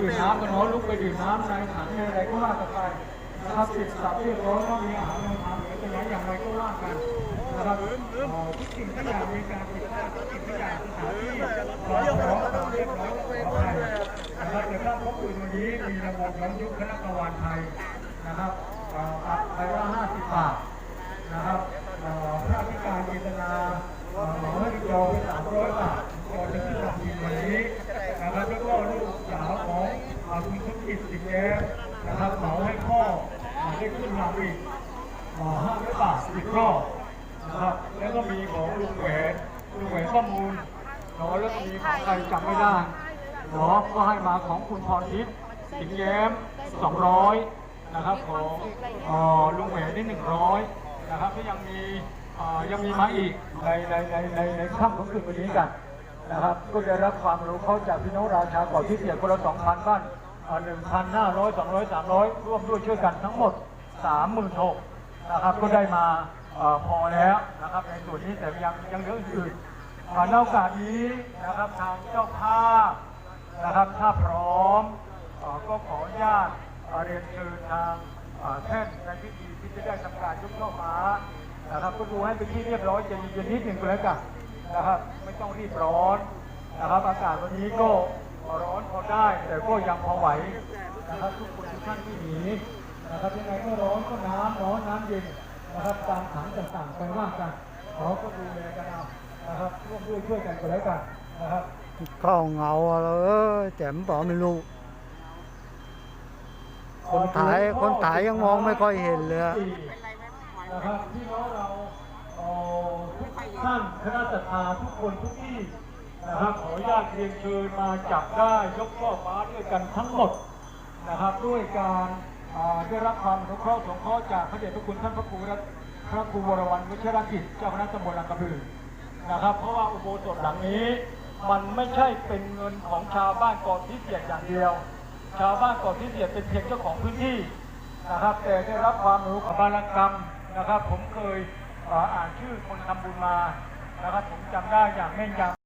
ดื่มน้ำกันเนาะลุกไปดื่มน้ำในถังในอะไรก็ว่ากันไปนะครับติดสับเรียบร้อยก็มีอาหารในทางหรือจะไหนอย่างไรก็ว่ากันนะครับทุกสิ่งทุกอย่างมีการติดตั้งทุกสิ่งทุกอย่างสถานที่เราร้องตามเรียบร้อยขออภัยนะครับเดี๋ยวถ้าพบปืนวันนี้มีระบบย้อนยุคคณะกรรมการไทยนะครับปรับไปว่า50บาทนะครับเอ่อพระธิการเจตนาเอ่อหมอให้ยอมสามร้อยบาทก่อนจะขึ้นหลักบินวันนี้นะครับแล้วก็ลูกสาวของเอ่อคุณสม จิตสิงห์แย้มนะครับเหมาให้พ่อได้ขึ้นลำอีกห้าร้อยบาทอีกรอบนะครับแล้วก็มีของลุงแหวนลุงแหวนข้อมูลเนาะแล้วก็มีของใครจำไม่ได้เนาะก็ให้มาของคุณพรทิพย์สิงแย้ม200นะครับของอ่อลุงแหวนนี่100นะครับที่ยังมีอ่อยังมีมาอีกในในในในในค่ำของคืนวันนี้กันนะครับก็ได้รับความรู้เขาจากพี่น้องราชาก่อนที่เสียคนละสองพันบ้าน หนึ่งพันห้าร้อยสองร้อยสามร้อยร่วมด้วยช่วยกันทั้งหมดสามหมื่นหกนะครับก็ได้มาอพอแล้วนะครับในส่วนนี้แต่ยังยังเหลืออื่นอ่าในโอกาสนี้นะครับทางเจ้าภาพนะครับถ้าพร้อมอก็ขออนุญาตเรียนเชิญทางแท่นในพิธีที่จะได้ทำการยกช่อม้านะครับก็ดูให้เป็นที่เรียบร้อยเย็นๆนิดหนึ่งก็แล้วกันนะครับ ไม่ต้องรีบร้อนนะครับอากาศวันนี้ก็ ร้อนพอได้ แต่ก็ยังพอไหวนะครับทุกคนทุกท่านที่หนีนะครับยังไงก็ร้อนก็น้ำร้อนน้ำเย็นนะครับตามถังต่างๆไปว่ากันเขาก็ดูแลกันเอานะครับร่วมด้วยช่วยกันก็แล้วกันนะครับเข้าเหงาอะเอ้ยแจ่มเปล่าไม่รู้คนถ่ายคนถ่ายยังมองไม่ค่อยเห็นเลยอะนะครับพี่น้องเราเอ่อทุกท่านคณะศรัทธาทุกคนทุกที่ นะครับขออนุญาตเรียนเชิญมาจับได้ยกช่อฟ้าด้วยกันทั้งหมดนะครับ ด้วยการได้รับความอนุเคราะห์สงเคราะห์จากพระเดชพระคุณท่านพระครูรัตพระครูวรวรรณวิชรกิจเจ้าคณะตำบลลังกระบือนะครับ เพราะว่าอุโบสถหลังนี้ มันไม่ใช่เป็นเงินของชาวบ้านเกาะที่เกียรติอย่างเดียว ชาวบ้านเกาะที่เกียรติเป็นเพียงเจ้าของพื้นที่นะครับ แต่ได้รับความรู้กับบารกรรมนะครับ ผมเคยอ่ออ่านชื่อคนทำบุญมานะครับ ผมจำได้อย่างแม่นยำ